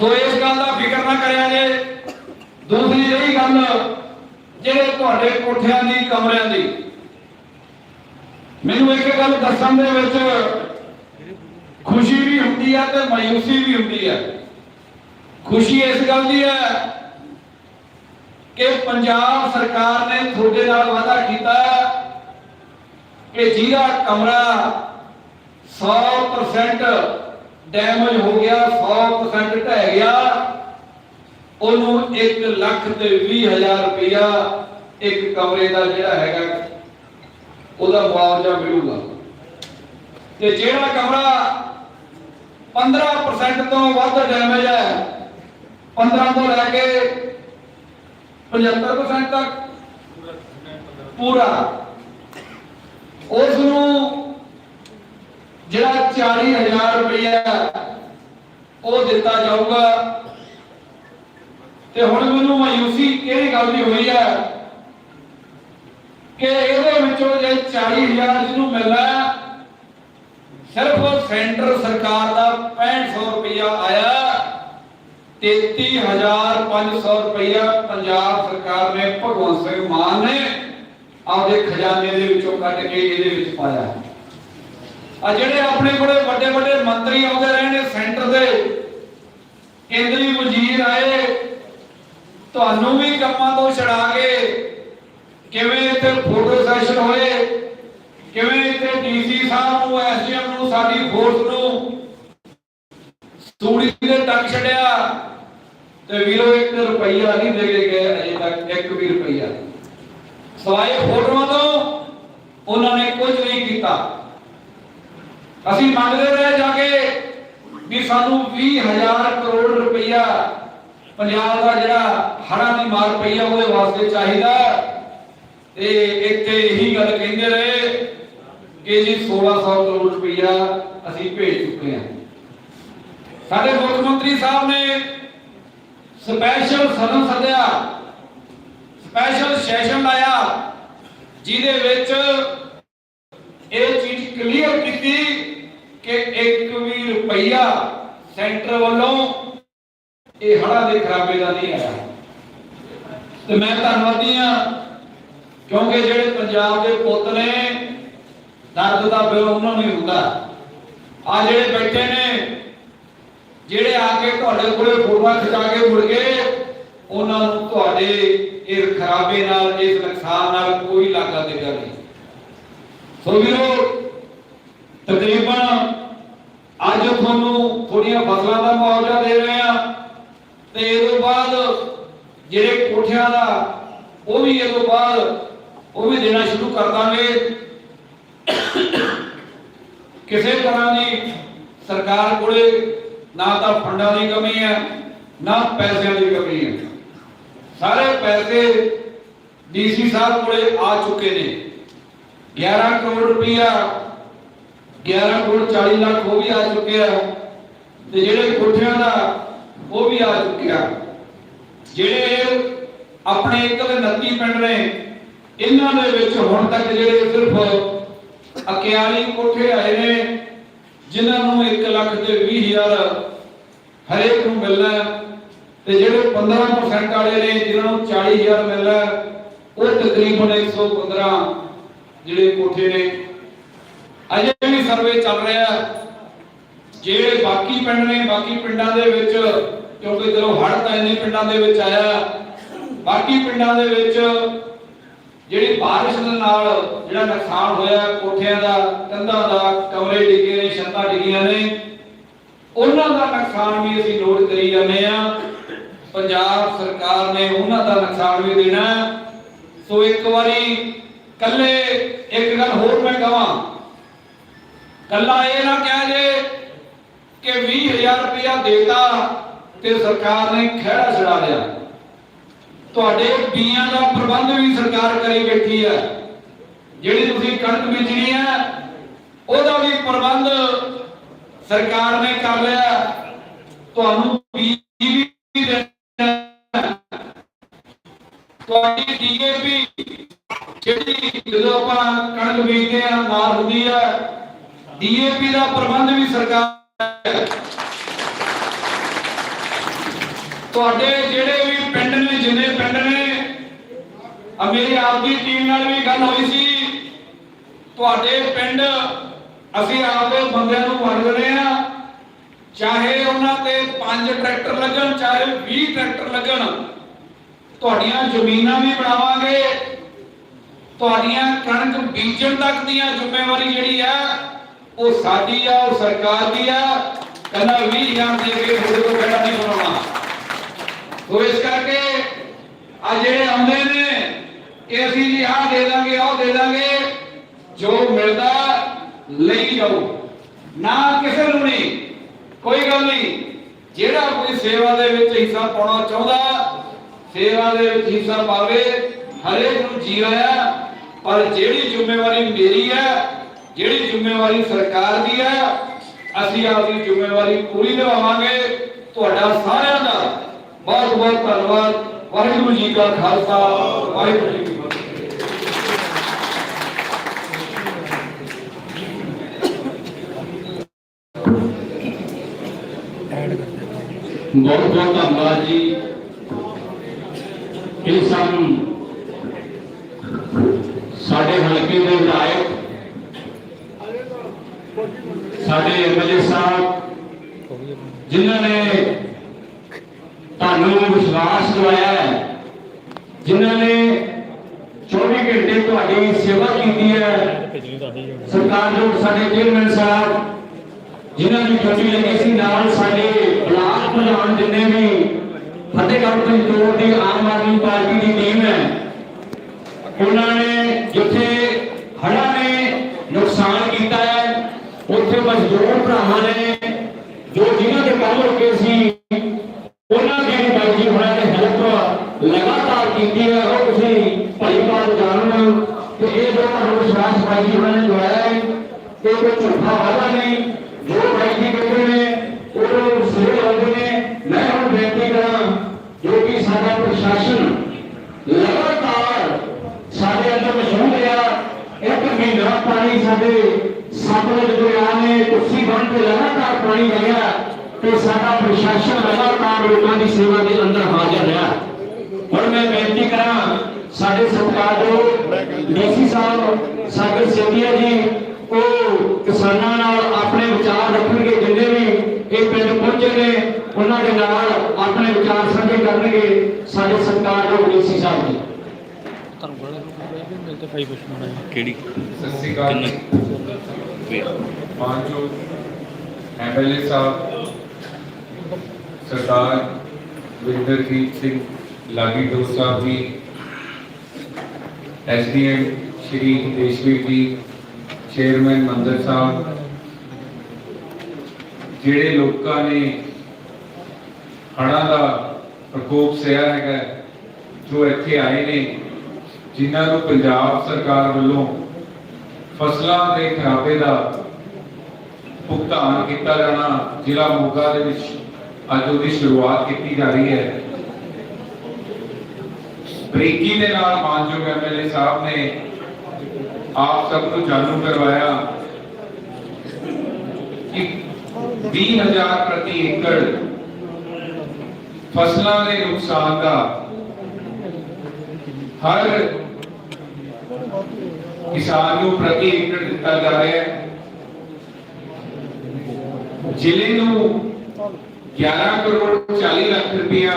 ਸੋ ਇਸ ਗੱਲ ਦਾ ਫਿਕਰ ਨਾ ਕਰਿਆ ਜੇ। ਦੂਸਰੀ ਰਹੀ ਗੱਲ ਜਿਹੜੇ ਤੁਹਾਡੇ ਕੋਠਿਆਂ ਦੀ, ਕਮਰਿਆਂ ਦੀ। ਮੈਨੂੰ ਇੱਕ ਗੱਲ ਦੱਸਣ ਦੇ ਵਿੱਚ ਖੁਸ਼ੀ ਵੀ ਹੁੰਦੀ ਹੈ ਤੇ ਮਾਇੂਸੀ ਵੀ ਹੁੰਦੀ ਹੈ ਖੁਸ਼ੀ ਇਸ ਗੱਲ ਦੀ ਹੈ ਕਿ ਪੰਜਾਬ ਸਰਕਾਰ ਨੇ ਤੁਹਾਡੇ ਨਾਲ ਵਾਅਦਾ ਕੀਤਾ ਕਿ ਜਿਹਦਾ ਕਮਰਾ 100% ਡੈਮੇਜ ਹੋ ਗਿਆ 100% ਢਹਿ ਗਿਆ ਉਹਨੂੰ 1 ਲੱਖ ਤੇ 20 ਹਜ਼ਾਰ ਰੁਪਇਆ ਇੱਕ ਕਮਰੇ ਦਾ ਜਿਹੜਾ ਹੈਗਾ, ਉਹਦਾ ਮੁਆਵਜ਼ਾ ਮਿਲੂਗਾ। ਤੇ ਜਿਹੜਾ ਕਮਰਾ 15% ਤੋਂ ਵੱਧ ਡੈਮੇਜ ਹੈ 15 ਤੋਂ ਲੈ ਕੇ 75% ਤੱਕ ਪੂਰਾ। ਉਸ ਨੂੰ ਜਿਹੜਾ 40000 ਰੁਪਇਆ ਉਹ ਦਿੱਤਾ ਜਾਊਗਾ। ਤੇ ਹੁਣ ਮੈਨੂੰ ਮਾਯੂਸੀ ਕਿਹੜੀ ਗੱਲ ਦੀ ਹੋਈ ਹੈ ਕਿ ਇਹਦੇ ਵਿੱਚੋਂ ਜੇ 40000 ਜਿਹਨੂੰ ਮਿਲਣਾ ਸਿਰਫ ਸੈਂਟਰ ਸਰਕਾਰ ਦਾ 6500 ਰੁਪਇਆ ਆਇਆ 33500 ਰੁਪਇਆ ਪੰਜਾਬ ਸਰਕਾਰ ਨੇ, ਭਗਵੰਤ ਸਿੰਘ ਮਾਨ ਨੇ ਆਪਦੇ ਖਜ਼ਾਨੇ ਦੇ ਵਿੱਚੋਂ ਕੱਢ ਕੇ ਇਹਦੇ ਵਿੱਚ ਪਾਇਆ। ਆ ਜਿਹੜੇ ਆਪਣੇ ਕੋਲੇ ਵੱਡੇ ਵੱਡੇ ਮੰਤਰੀ ਆਉਂਦੇ ਰਹੇ ਨੇ ਸੈਂਟਰ ਦੇ ਕੇਂਦਰੀ ਵਜ਼ੀਰ ਆਏ ਤੁਹਾਨੂੰ ਵੀ ਕੰਮਾਂ ਤੋਂ ਛੜਾ ਕੇ ਕਿਵੇਂ ਇੱਥੇ ਫੋਟੋ ਸੈਸ਼ਨ ਹੋਏ? ਕਿਵੇਂ ਇੱਥੇ ਡੀਸੀ ਸਾਹਿਬ ਨੂੰ ਐਸਡੀਐਮ ਨੂੰ, ਸਾਡੀ ਫੋਰਸ ਨੂੰ ਸੂੜੀ ਦੇ ਟੱਕ ਛੜਿਆ ਤੇ ਵੀਰੋ 1 ਰੁਪਈਆ ਨਹੀਂ ਦੇ ਕੇ ਗਏ ਅਜੇ ਤੱਕ 1 ਵੀ ਰੁਪਈਆ ਸਵਾਏ ਫੋਟੋਆਂ ਤੋਂ, ਉਹਨਾਂ ਨੇ ਕੁਝ ਨਹੀਂ ਕੀਤਾ। ਅਸੀਂ ਮੰਗਦੇ ਰਹੇ ਜਾ ਕੇ ਵੀ ਸਾਨੂੰ 20000 ਕਰੋੜ ਰੁਪਈਆ ਪੰਜਾਬ ਦਾ ਜਿਹੜਾ ਹੜ੍ਹਾਂ ਦੀ ਮਾਰ ਪਈ ਆ, ਉਹਦੇ ਵਾਸਤੇ ਚਾਹੀਦਾ ਤੇ ਇੱਥੇ ਇਹੀ ਗੱਲ ਕਹਿੰਦੇ ਰਹੇ ਕਿ ਜੀ 1600 ਕਰੋੜ ਰੁਪਈਆ ਅਸੀਂ ਭੇਜ ਚੁੱਕੇ ਹਾਂ। ਸਾਡੇ ਮੁੱਖ ਮੰਤਰੀ ਸਾਹਿਬ ਨੇ ਸਪੈਸ਼ਲ ਸਦਨ ਸੱਦਿਆ ਸਪੈਸ਼ਲ ਸੈਸ਼ਨ ਲਾਇਆ, ਜਿਹਦੇ ਵਿੱਚ ਇਹ ਚੀਜ਼ ਕਲੀਅਰ ਕੀਤੀ ਕਿ ਇੱਕ ਵੀ ਰੁਪਈਆ ਸੈਂਟਰ ਵੱਲੋਂ ਇਹ ਹੜ੍ਹਾਂ ਦੇ ਖਰਾਬੇ ਦਾ ਨਹੀਂ ਆਇਆ। ਤੇ ਮੈਂ ਧੰਨਵਾਦੀ ਹਾਂ, ਕਿਉਂਕਿ ਜਿਹੜੇ ਪੰਜਾਬ ਦੇ ਪੁੱਤ ਨੇ, ਦਰਦ ਦਾ ਬਿਲ ਉਹਨਾਂ ਨੂੰ ਹੁੰਦਾ। ਆ ਜਿਹੜੇ ਬੈਠੇ ਨੇ, ਜਿਹੜੇ ਆ ਕੇ ਤੁਹਾਡੇ ਕੋਲੇ ਫੋਟੋਆਂ ਖਿਚਾ ਕੇ ਮੁੜ ਗਏ, ਉਹਨਾਂ ਨੂੰ ਤੁਹਾਡੇ ਇਸ ਖਰਾਬੇ ਨਾਲ, ਇਸ ਨੁਕਸਾਨ ਨਾਲ ਕੋਈ ਲਾਗਾ ਦੇਗਾ ਨਹੀਂ। ਸੋ ਵੀਰੋ, ਤਕਰੀਬਨ ਅੱਜ ਤੁਹਾਨੂੰ ਥੋੜੀਆਂ ਫਸਲਾਂ ਦਾ ਮੁਆਵਜ਼ਾ ਦੇ ਰਹੇ ਆ ਤੇ ਇਹ ਤੋਂ ਬਾਅਦ ਜਿਹੜੇ ਕੋਠਿਆਂ ਦਾ, ਉਹ ਵੀ ਇਹ ਤੋਂ ਬਾਅਦ, ਉਹ ਵੀ ਦੇਣਾ ਸ਼ੁਰੂ ਕਰ ਦਾਂਗੇ। ਕਿਸੇ ਤਰ੍ਹਾਂ ਦੀ ਸਰਕਾਰ ਕੋਲੇ ਨਾ ਤਾਂ ਫੰਡਾਂ ਦੀ ਕਮੀ ਹੈ, ਨਾ ਪੈਸਿਆਂ ਦੀ ਕਮੀ ਹੈ। ਸਾਰੇ ਪੈਸੇ ਡੀਸੀ ਸਾਹਿਬ ਕੋਲੇ ਆ ਚੁੱਕੇ ਨੇ। 11 ਕਰੋੜ ਰੁਪਇਆ 11 ਕਰੋੜ 40 ਲੱਖ ਉਹ ਵੀ ਆ ਚੁੱਕਿਆ ਤੇ ਜਿਹੜੇ ਕੋਠਿਆਂ ਦਾ ਉਹ ਵੀ ਆ ਚੁੱਕਿਆ। ਜਿਹੜੇ ਆਪਣੇ ਇੱਕ ਦੇ 29 ਪਿੰਡ ਨੇ, ਇਹਨਾਂ ਦੇ ਵਿੱਚ ਹੁਣ ਤੱਕ ਜਿਹੜੇ ਸਿਰਫ 41 ਕੋਠੇ ਆਏ ਨੇ, ਜਿਨ੍ਹਾਂ ਨੂੰ 1 ਲੱਖ ਤੇ 20 ਹਜ਼ਾਰ ਹਰੇਕ ਨੂੰ ਮਿਲਣਾ ਹੈ, ਤੇ ਜਿਹੜੇ 15% ਵਾਲੇ ਨੇ, ਜਿਨ੍ਹਾਂ ਨੂੰ 40000 ਮਿਲਣਾ ਉਹ ਤਕਰੀਬਨ 115 ਜਿਹੜੇ ਕੋਠੇ ਨੇ। ਅਜੇ ਵੀ ਸਰਵੇ ਚੱਲ ਰਿਹਾ ਜਿਹੜੇ ਬਾਕੀ ਪਿੰਡ ਨੇ, ਬਾਕੀ ਪਿੰਡਾਂ ਦੇ ਵਿੱਚ ਕਿਉਂਕਿ ਜਦੋਂ ਹੜ੍ਹ ਤਾਂ ਇੰਨੇ ਪਿੰਡਾਂ ਦੇ ਵਿੱਚ ਆਇਆ, ਬਾਕੀ ਪਿੰਡਾਂ ਦੇ ਵਿੱਚ ਜਿਹੜੀ ਬਾਰਿਸ਼ ਦੇ ਨਾਲ ਜਿਹੜਾ ਨੁਕਸਾਨ ਹੋਇਆ, ਕੋਠਿਆਂ ਦਾ, ਕੰਧਾਂ ਦਾ, ਕਮਰੇ ਡਿੱਗੇ ਨੇ, ਛੱਤਾਂ ਡਿੱਗੀਆਂ ਨੇ, ਉਹਨਾਂ ਦਾ ਨੁਕਸਾਨ ਵੀ ਅਸੀਂ ਨੋਟ ਕਰੀ ਜਾਂਦੇ ਆ ਪੰਜਾਬ ਸਰਕਾਰ ਨੇ ਉਹਨਾਂ ਦਾ ਨੁਕਸਾਨ ਵੀ ਦੇਣਾ ਸੋ ਇੱਕ ਵਾਰੀ ਕੱਲੇ ਇੱਕ ਗੱਲ ਹੋਰ ਮੈਂ ਕਹਾਂ ਕੱਲਾ ਇਹ ਨਾ ਕਹਿ ਜੇ ਕਿ 20000 ਰੁਪਇਆ ਦੇਤਾ ਤੇ ਸਰਕਾਰ ਨੇ ਖਹਿੜਾ ਛਡਾ ਲਿਆ। ਤੁਹਾਡੇ ਬੀਆਂ ਦਾ ਪ੍ਰਬੰਧ ਵੀ ਸਰਕਾਰ ਕਰੀ ਬੈਠੀ ਹੈ। ਜਿਹੜੀ ਤੁਸੀਂ ਕਣਕ ਬੀਜਣੀ ਹੈ, ਉਹਦਾ ਵੀ ਪ੍ਰਬੰਧ ਸਰਕਾਰ ਨੇ ਕਰ ਲਿਆ। ਤੁਹਾਨੂੰ ਬੀਜ ਵੀ ਤੁਹਾਡੀ ਡੀਏਪੀ ਜਿਹੜੀ ਜਦੋਂ ਆਪਾਂ ਕਣਕ ਬੀਜਦੇ ਆ ਮਾਰ ਹੁੰਦੀ ਹੈ ਡੀਏਪੀ ਦਾ ਪ੍ਰਬੰਧ ਵੀ ਸਰਕਾਰ ਤੁਹਾਡੇ ਜਿਹੜੇ ਵੀ ਪਿੰਡ ਨੇ, ਜਿੰਨੇ ਪਿੰਡ ਨੇ ਆ ਮੇਰੀ ਆਪਦੀ ਟੀਮ ਨਾਲ ਵੀ ਗੱਲ ਹੋਈ ਸੀ। ਤੁਹਾਡੇ ਪਿੰਡ ਅਸੀਂ ਆਪਦੇ ਬੰਦਿਆਂ ਨੂੰ ਵੰਡਦੇ ਆ ਚਾਹੇ ਉਹਨਾਂ ਤੇ 5 ਟਰੈਕਟਰ ਲੱਗਣ, ਚਾਹੇ 20 ਟਰੈਕਟਰ ਲੱਗਣ, ਤੁਹਾਡੀਆਂ ਜ਼ਮੀਨਾਂ ਵੀ ਬਣਾਵਾਂਗੇ। ਤੁਹਾਡੀਆਂ ਕਣਕ ਬੀਜਣ ਤੱਕ ਦੀਆਂ ਜ਼ਿੰਮੇਵਾਰੀ ਜਿਹੜੀ ਆ, ਉਹ ਸਾਡੀ ਆ, ਉਹ ਸਰਕਾਰ ਦੀ ਆ। ਕਹਿੰਦਾ 20000 ਦੇ ਕੇ ਤੁਹਾਡੇ ਕੋਲ ਬੈਠਾ ਨਹੀਂ ਬਣਾਉਣਾ। ਸੋ ਇਸ ਕਰਕੇ ਆ ਜਿਹੜੇ ਆਉਂਦੇ ਨੇ ਕਿ ਅਸੀਂ ਜੀ ਆਹ ਦੇ ਦਾਂਗੇ, ਆਹ ਦੇ ਦਾਂਗੇ, ਜੋ ਮਿਲਦਾ ਲਈ ਜਾਓ। ਨਾ ਕਿਸੇ ਨੂੰ ਨਹੀਂ, ਕੋਈ ਗੱਲ ਨਹੀਂ। ਜਿਹੜਾ ਕੋਈ ਸੇਵਾ ਦੇ ਵਿੱਚ ਹਿੱਸਾ ਪਾਉਣਾ ਚਾਹੁੰਦਾ, ਸੇਵਾ ਦੇ ਵਿੱਚ ਹਿੱਸਾ ਪਾਵੇ, ਹਰੇਕ ਨੂੰ ਜੀ ਆਇਆ ਪਰ ਜਿਹੜੀ ਜ਼ਿੰਮੇਵਾਰੀ ਮੇਰੀ ਹੈ, ਜਿਹੜੀ ਜ਼ਿੰਮੇਵਾਰੀ ਸਰਕਾਰ ਦੀ ਹੈ, ਅਸੀਂ ਆਪਦੀ ਜ਼ਿੰਮੇਵਾਰੀ ਪੂਰੀ ਨਿਭਾਵਾਂਗੇ ਤੁਹਾਡਾ ਸਾਰਿਆਂ ਦਾ। ਬਹੁਤ ਬਹੁਤ ਧੰਨਵਾਦ ਵਾਹਿਗੁਰੂ ਜੀ ਕਾ ਖਾਲਸਾ ਵਾਹਿਗੁਰੂ ਜੀ ਕੀ ਫਤਿਹ ਬਹੁਤ ਬਹੁਤ ਧੰਨਵਾਦ ਜੀ ਇਹ ਸਨ ਸਾਡੇ ਹਲਕੇ ਦੇ ਵਿਧਾਇਕ, ਸਾਡੇ ਐਮਐਲਏ ਸਾਹਿਬ, ਜਿਨ੍ਹਾਂ ਨੇ ਤੁਹਾਨੂੰ ਵਿਸ਼ਵਾਸ ਦਿਵਾਇਆ ਹੈ। ਜਿਨ੍ਹਾਂ ਨੇ 24 ਘੰਟੇ ਤੁਹਾਡੀ ਸੇਵਾ ਕੀਤੀ ਹੈ। ਸਰਕਾਰ ਜੋ ਸਾਡੇ ਚੇਅਰਮੈਨ ਸਾਹਿਬ, ਜਿਨ੍ਹਾਂ ਦੀ ਡਿਊਟੀ ਲੱਗੀ ਸੀ, ਨਾਲ ਸਾਡੇ ਬਲਾਕ ਪ੍ਰਧਾਨ ਜਿੰਨੇ ਵੀ ਫਤਿਹਗੜ੍ਹ ਪੰਜੋਰ ਦੀ ਆਮ ਆਦਮੀ ਪਾਰਟੀ ਦੀ ਟੀਮ ਹੈ, ਉਹਨਾਂ ਨੇ ਜਿੱਥੇ ਹੜ੍ਹਾਂ ਨੇ ਨੁਕਸਾਨ ਕੀਤਾ ਹੈ, ਉੱਥੇ ਮਜ਼ਦੂਰ ਭਰਾਵਾਂ ਨੇ, ਜੋ ਜਿਨ੍ਹਾਂ ਦੇ ਕੰਮ ਰੁਕੇ ਸੀ ਉਹਨਾਂ ਦੀ ਵੀ ਬਾਈ ਜੀ ਹੋਣਾ ਨੇ ਹੈਲਪ ਲਗਾਤਾਰ ਕੀਤੀ ਹੈ ਉਹ ਤੁਸੀਂ ਭਾਈ ਬਾਤ ਜਾਣੋ ਕਿ ਇਹ ਜੋ ਤੁਹਾਨੂੰ ਵਿਸ਼ਵਾਸ ਬਾਈ ਜੀ ਹੋਣਾ ਨੇ ਦਵਾਇਆ ਹੈ ਕਿ ਕੋਈ ਝੂਠਾ ਵਾਅਦਾ ਨਹੀਂ ਜੋ ਬਾਈ ਜੀ ਕਹਿੰਦੇ ਨੇ ਉਹ ਸਿਰੇ ਲਾਉਂਦੇ ਨੇ ਮੈਂ ਹੁਣ ਬੇਨਤੀ ਕਰਾਂ ਜੋ ਕਿ ਸਾਡਾ ਪ੍ਰਸ਼ਾਸਨ ਲਗਾਤਾਰ ਸਾਡੇ ਅੰਦਰ ਮਸ਼ਹੂਰ ਰਿਹਾ ਇੱਕ ਮਹੀਨਾ ਪਾਣੀ ਸਾਡੇ ਸਤਲੁਜ ਦਰਿਆ ਨੇ ਕੁੱਸੀ ਬਣ ਕੇ ਲਗਾਤਾਰ ਪਾਣੀ ਵਗਿਆ ਤੇ ਸਾਡਾ ਪ੍ਰਸ਼ਾਸਨ ਲਗਾਤਾਰ ਲੋਕਾਂ ਦੀ ਸੇਵਾ ਦੇ ਅੰਦਰ ਹਾਜ਼ਰ ਰਿਹਾ ਹੁਣ ਮੈਂ ਬੇਨਤੀ ਕਰਾਂ ਸਾਡੇ ਸਤਿਕਾਰਯੋਗ ਡੀਸੀ ਸਾਹਿਬ ਸਾਡੇ ਸੇਠੀਆ ਜੀ ਉਹ ਕਿਸਾਨਾਂ ਨਾਲ ਆਪਣੇ ਵਿਚਾਰ ਰੱਖਣਗੇ ਜਿੰਨੇ ਵੀ ਇਹ ਪਿੰਡ ਪਹੁੰਚੇ ਨੇ ਉਹਨਾਂ ਦੇ ਨਾਲ ਆਪਣੇ ਵਿਚਾਰ ਸਾਂਝੇ ਕਰਨਗੇ ਸਾਡੇ ਸਤਿਕਾਰਯੋਗ ਡੀਸੀ ਸਾਹਿਬ ਜੀ। ਕਿਹੜੀ? ਸਤਿ ਸ੍ਰੀ ਅਕਾਲ ਮਾਨਜੋ ਐਮਐਲਏ ਸਾਹਿਬ ਸਰਦਾਰ ਵਿੰਦਰਜੀਤ ਸਿੰਘ ਲਾਗੀ ਦੋ ਸਾਹਿਬ ਜੀ ਐਸਡੀਐਮ ਸ਼੍ਰੀ ਦੇਸ਼ਵੀਰ ਜੀ ਚੇਅਰਮੈਨ ਮੰਦਰ ਸਾਹਿਬ, ਜਿਹੜੇ ਲੋਕਾਂ ਨੇ ਹੜ੍ਹਾਂ ਦਾ ਪ੍ਰਕੋਪ ਸਹਿਆ ਹੈਗਾ, ਜੋ ਇੱਥੇ ਆਏ ਨੇ, ਜਿਨ੍ਹਾਂ ਨੂੰ ਪੰਜਾਬ ਸਰਕਾਰ ਵੱਲੋਂ ਫਸਲਾਂ ਦੇ ਖਰਾਬੇ ਦਾ ਭੁਗਤਾਨ ਕੀਤਾ ਜਾਣਾ ਜ਼ਿਲ੍ਹਾ ਮੋਗਾ ਦੇ ਵਿੱਚ ਅੱਜ ਉਹਦੀ ਸ਼ੁਰੂਆਤ ਕੀਤੀ ਜਾ ਰਹੀ ਹੈ। ਬਰੀਕੀ ਦੇ ਨਾਲ ਮਾਨਯੋਗ ਐਮਐਲਏ ਸਾਹਿਬ ਨੇ ਆਪ ਸਭ ਨੂੰ ਜਾਣੂ ਕਰਵਾਇਆ ਕਿ 20000 ਪ੍ਰਤੀ ਏਕੜ ਫਸਲਾਂ ਦੇ ਨੁਕਸਾਨ ਦਾ ਹਰ ਕਿਸਾਨ ਨੂੰ ਪ੍ਰਤੀ ਏਕੜ ਦਿੱਤਾ ਜਾ ਰਿਹਾ ਹੈ। ਜ਼ਿਲ੍ਹੇ ਨੂੰ 11 ਕਰੋੜ 40 ਲੱਖ ਰੁਪਇਆ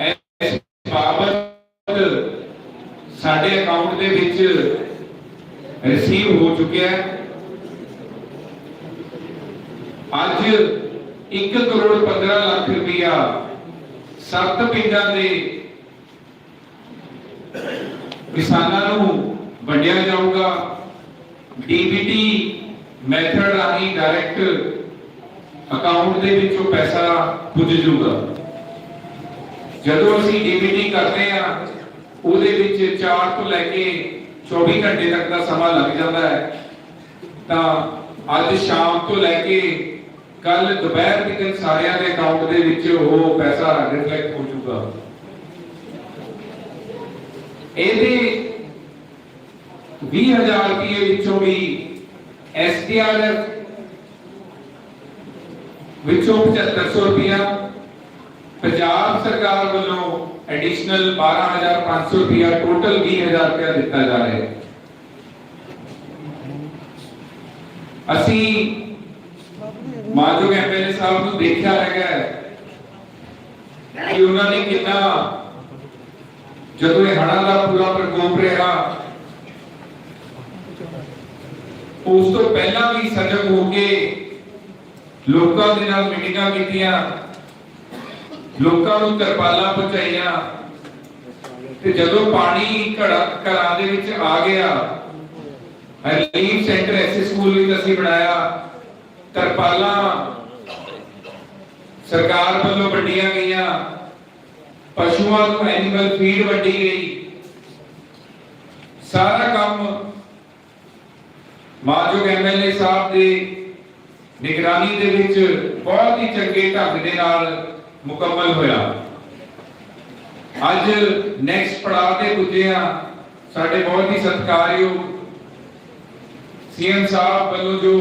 ਇਸ ਬਾਬਤ ਸਾਡੇ ਅਕਾਊਂਟ ਦੇ ਵਿੱਚ ਰਿਸੀਵ ਹੋ ਚੁੱਕਿਆ ਹੈ। ਅੱਜ 1 ਕਰੋੜ 15 ਲੱਖ ਰੁਪਇਆ ਸੱਤ ਪਿੰਡਾਂ ਦੇ ਕਿਸਾਨਾਂ ਨੂੰ ਵੰਡਿਆ ਜਾਊਗਾ। ਡੀਬੀਟੀ ਮੈਥਡ ਰਾਹੀਂ ਡਾਇਰੈਕਟ ਅਕਾਊਂਟ ਦੇ ਵਿੱਚੋਂ ਪੈਸਾ ਪੁੱਜ ਜਾਊਗਾ। ਜਦੋਂ ਅਸੀਂ ਡੀਬੀਟੀ ਕਰਦੇ ਆ ਉਹਦੇ ਵਿੱਚ 4 ਤੋਂ ਲੈ ਕੇ 24 ਘੰਟੇ ਤੱਕ ਦਾ ਸਮਾਂ ਲੱਗ ਜਾਂਦਾ ਹੈ। ਤਾਂ ਅੱਜ ਸ਼ਾਮ ਤੋਂ ਲੈ ਕੇ ਕੱਲ ਦੁਪਹਿਰ ਤੱਕ ਸਾਰਿਆਂ ਦੇ ਅਕਾਊਂਟ ਦੇ ਵਿੱਚ ਉਹ ਪੈਸਾ ਰਿਫਲੈਕਟ ਹੋ ਜਾਊਗਾ ਇਹਦੇ 20000 ਰੁਪਏ ਵਿੱਚੋਂ ਵੀ ਐਸਡੀਆਰਐਫ ਵਿੱਚੋਂ 7500 ਰੁਪਇਆ ਪੰਜਾਬ ਸਰਕਾਰ ਵੱਲੋਂ ਐਡੀਸ਼ਨਲ 12500 ਰੁਪਇਆ ਟੋਟਲ 20000 ਰੁਪਇਆ ਦਿੱਤਾ ਜਾ ਰਿਹਾ ਹੈ ਅਸੀਂ ਮਾਜੋ ਐਮਐਲਏ ਸਾਹਿਬ ਨੂੰ ਦੇਖਿਆ ਹੈਗਾ ਹੈ ਕਿ ਉਹਨਾਂ ਨੇ ਕਿੰਨਾ ਜਦੋਂ ਇਹ ਹੜ੍ਹਾਂ ਦਾ ਪੂਰਾ ਪ੍ਰਕੋਪ ਰਿਹਾ ਉਸ ਤੋਂ ਪਹਿਲਾਂ ਵੀ ਸਜਗ ਹੋ ਕੇ ਲੋਕਾਂ ਦੇ ਨਾਲ ਮੀਟਿੰਗਾਂ ਕੀਤੀਆਂ ਲੋਕਾਂ ਨੂੰ ਤਰਪਾਲਾਂ ਪਹੁੰਚਾਈਆਂ। ਤੇ ਜਦੋਂ ਪਾਣੀ ਘੜਾ ਘਰਾਂ ਦੇ ਵਿੱਚ ਆ ਗਿਆ ਰਿਲੀਫ ਸੈਂਟਰ ਐਸੇ ਸਕੂਲ ਵੀ ਅਸੀਂ ਬਣਾਇਆ ਤਰਪਾਲਾਂ। ਸਰਕਾਰ ਵੱਲੋਂ ਵੰਡੀਆਂ ਗਈਆਂ। ਪਸ਼ੂਆਂ ਨੂੰ ਐਨੀਮਲ ਫੀਡ ਵੰਡੀ ਗਈ। ਸਾਰਾ ਕੰਮ ਮਾਜੋਗ ਐਮਐਲਏ ਸਾਹਿਬ ਦੇ ਨਿਗਰਾਨੀ ਦੇ ਵਿੱਚ ਬਹੁਤ ਹੀ ਚੰਗੇ ਢੰਗ ਦੇ ਨਾਲ ਮੁਕੰਮਲ ਹੋਇਆ। ਅੱਜ ਨੈਕਸਟ ਪੜਾਅ ਤੇ ਪੁੱਜੇ ਆ ਸਾਡੇ ਬਹੁਤ ਹੀ ਸਤਿਕਾਰਯੋਗ ਸੀਐਮ ਸਾਹਿਬ ਵੱਲੋਂ ਜੋ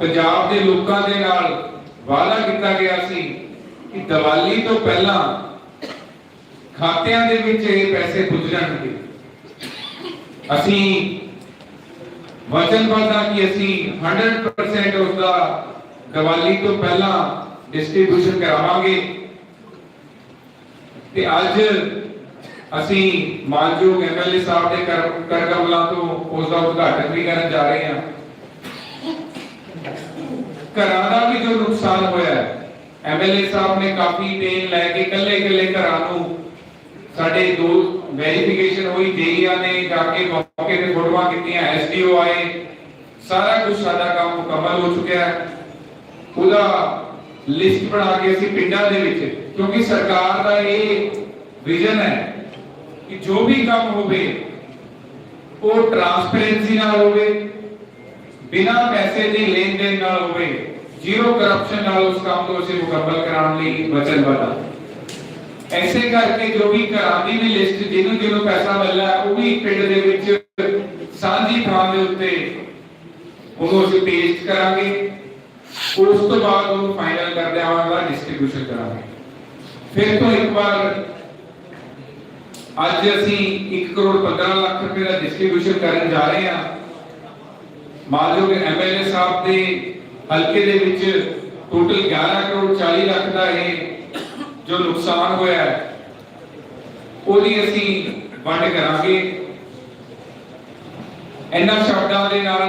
ਪੰਜਾਬ ਦੇ ਲੋਕਾਂ ਦੇ ਨਾਲ ਵਾਅਦਾ ਕੀਤਾ ਗਿਆ ਸੀ ਕਿ ਦੀਵਾਲੀ ਤੋਂ ਪਹਿਲਾਂ ਖਾਤਿਆਂ ਦੇ ਵਿੱਚ ਇਹ ਪੈਸੇ ਪੁੱਜ ਜਾਣਗੇ। ਅਸੀਂ ਵਚਨਬੱਧ ਹਾਂ ਕਿ ਅਸੀਂ 100% ਉਸ ਦਾ ਦੀਵਾਲੀ ਤੋਂ ਪਹਿਲਾਂ ਡਿਸਟ੍ਰੀਬਿਊਸ਼ਨ ਕਰਾਵਾਂਗੇ। ਤੇ ਅੱਜ ਅਸੀਂ ਮਾਨਯੋਗ ਐਮਐਲਏ ਸਾਹਿਬ ਦੇ ਕਰ ਤੋਂ ਉਸ ਦਾ ਉਦਘਾਟਨ ਵੀ ਕਰਨ ਜਾ ਰਹੇ ਹਾਂ। ਘਰਾਂ ਦਾ ਵੀ ਜੋ ਨੁਕਸਾਨ ਹੋਇਆ ਹੈ ਐਮਐਲਏ ਸਾਹਿਬ ਨੇ ਕਾਫੀ ਦੇਣ ਲੈ ਕੇ ਕੱਲੇ ਕੱਲੇ ਘਰਾਂ ਨੂੰ ਸਾਡੇ ਦੋ ਵੈਰੀਫਿਕੇਸ਼ਨ ਹੋਈ, ਜੇਈਆ ਨੇ ਜਾ ਕੇ ਮੌਕੇ ਤੇ ਫੋਟੋਆਂ ਕੀਤੀਆਂ ਐਸਡੀਓ ਆਏ, ਸਾਰਾ ਕੁਝ ਸਾਡਾ ਕੰਮ ਮੁਕੰਮਲ ਹੋ ਚੁੱਕਿਆ ਹੈ। ਉਹਦਾ ਲਿਸਟ ਬਣਾ ਕੇ ਅਸੀਂ ਪਿੰਡਾਂ ਦੇ ਵਿੱਚ, ਕਿਉਂਕਿ ਸਰਕਾਰ ਦਾ ਇਹ ਵਿਜ਼ਨ ਹੈ ਕਿ ਜੋ ਵੀ ਕੰਮ ਹੋਵੇ, ਉਹ ਟਰਾਂਸਪੇਰੈਂਸੀ ਨਾਲ ਹੋਵੇ, ਬਿਨਾਂ ਪੈਸੇ ਦੇ ਲੈਣ ਦੇਣ ਨਾਲ ਹੋਵੇ ਜ਼ੀਰੋ ਕਰਪਸ਼ਨ ਨਾਲ ਉਸ ਕੰਮ ਨੂੰ ਅਸੀਂ ਮੁਕੰਮਲ ਕਰਾਉਣ ਲਈ ਵਚਨਬੱਧ ਹਾਂ ਐਸੇ ਕਰਕੇ ਜੋ ਵੀ ਘਰਾਂ ਦੀ ਵੀ ਲਿਸਟ, ਜਿਹਨੂੰ ਜਿਹਨੂੰ ਪੈਸਾ ਮਿਲਣਾ ਉਹ ਵੀ ਪਿੰਡ ਦੇ ਵਿੱਚ ਸਾਂਝੀ ਥਾਂ ਦੇ ਉੱਤੇ ਉਹਨੂੰ ਅਸੀਂ ਪੇਸਟ ਕਰਾਂਗੇ। ਉਸ ਤੋਂ ਬਾਅਦ ਉਹਨੂੰ ਫਾਈਨਲ ਕਰ ਦਿਆਵਾਂਗਾ ਡਿਸਟ੍ਰੀਬਿਊਸ਼ਨ ਕਰਾਂਗੇ ਫਿਰ ਤੋਂ ਇੱਕ ਵਾਰ ਅੱਜ ਅਸੀਂ 1 ਕਰੋੜ 15 ਲੱਖ ਰੁਪਏ ਦਾ ਡਿਸਟ੍ਰੀਬਿਊਸ਼ਨ ਕਰਨ ਜਾ ਰਹੇ ਹਾਂ। ਮਾਨਯੋਗ ਐਮਐਲਏ ਸਾਹਿਬ ਦੇ ਹਲਕੇ ਦੇ ਵਿੱਚ ਟੋਟਲ 11 ਕਰੋੜ 40 ਲੱਖ ਦਾ ਇਹ ਜੋ ਨੁਕਸਾਨ ਹੋਇਆ ਹੈ, ਉਹਦੀ ਅਸੀਂ ਵੰਡ ਕਰਾਂਗੇ। ਇਹਨਾਂ ਸ਼ਬਦਾਂ ਦੇ ਨਾਲ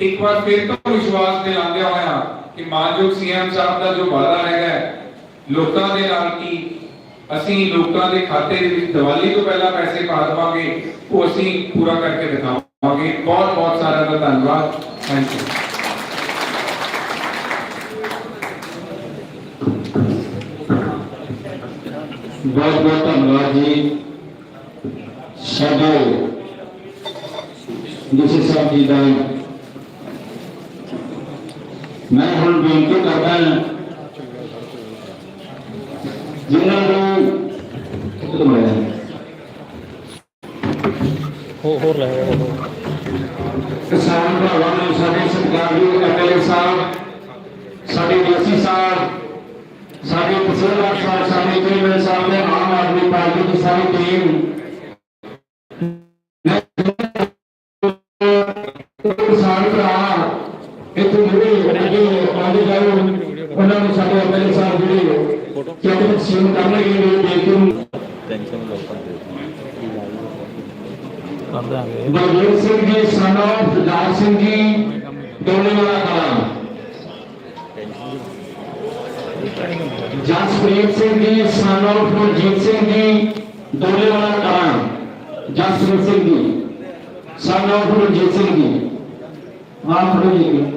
ਇੱਕ ਵਾਰ ਫਿਰ ਤੋਂ ਵਿਸ਼ਵਾਸ ਦਿਲਾਉਂਦਿਆਂ ਹੋਇਆ ਕਿ ਮਾਨਯੋਗ ਸੀਐਮ ਸਾਹਿਬ ਦਾ ਜੋ ਵਾਅਦਾ ਹੈਗਾ ਲੋਕਾਂ ਦੇ ਨਾਲ ਕੀ ਅਸੀਂ ਲੋਕਾਂ ਦੇ ਖਾਤੇ ਦੇ ਵਿੱਚ ਦੀਵਾਲੀ ਤੋਂ ਪਹਿਲਾਂ ਪੈਸੇ ਪਾ ਦੇਵਾਂਗੇ, ਉਹ ਅਸੀਂ ਪੂਰਾ ਕਰਕੇ ਦਿਖਾਵਾਂਗੇ। ਬਹੁਤ ਬਹੁਤ ਸਾਰਿਆਂ ਦਾ ਧੰਨਵਾਦ। ਥੈਂਕ ਯੂ ਬਹੁਤ ਬਹੁਤ ਧੰਨਵਾਦ ਜੀ। ਸਾਡੇ, ਡੀਸੀ ਸਾਹਿਬ ਜੀ ਦਾ ਮੈਂ ਹੁਣ ਬੇਨਤੀ ਕਰਦਾ ਹਾਂ ਜਿਨ੍ਹਾਂ ਨੂੰ ਹੋ ਹੋਰ ਲੈ। ਕਿਸਾਨ ਭਰਾਵਾਂ ਨੂੰ ਸਾਡੇ ਸਤਿਕਾਰਯੋਗ ਐਮਐਲਏ ਸਾਹਿਬ ਸਾਡੇ ਡੀਸੀ ਸਾਹਿਬ ਸਾਡੇ ਤਹਿਸੀਲਦਾਰ ਸਾਹਿਬ ਸਾਡੇ ਚੇਅਰਮੈਨ ਸਾਹਿਬ ਤੇ ਆਮ ਆਦਮੀ ਪਾਰਟੀ ਦੀ ਸਾਰੀ ਟੀਮ ਕਰ ਦਾਂਗੇ ਬਲਦੇਵ ਸਿੰਘ ਜੀ son of ਜਗਤਾਰ ਸਿੰਘ ਜੀ ਦੋਨੇ ਵਾਲਾ ਕਲਾਂ ਜਸਪ੍ਰੀਤ ਸਿੰਘ ਜੀ son of ਮਨਜੀਤ ਸਿੰਘ ਜੀ ਦੋਨੇ ਵਾਲਾ ਕਲਾਂ ਜਸਪ੍ਰੀਤ ਸਿੰਘ ਜੀ son of ਮਨਜੀਤ ਸਿੰਘ ਜੀ ਆਪ ਫੜੋ ਜੀ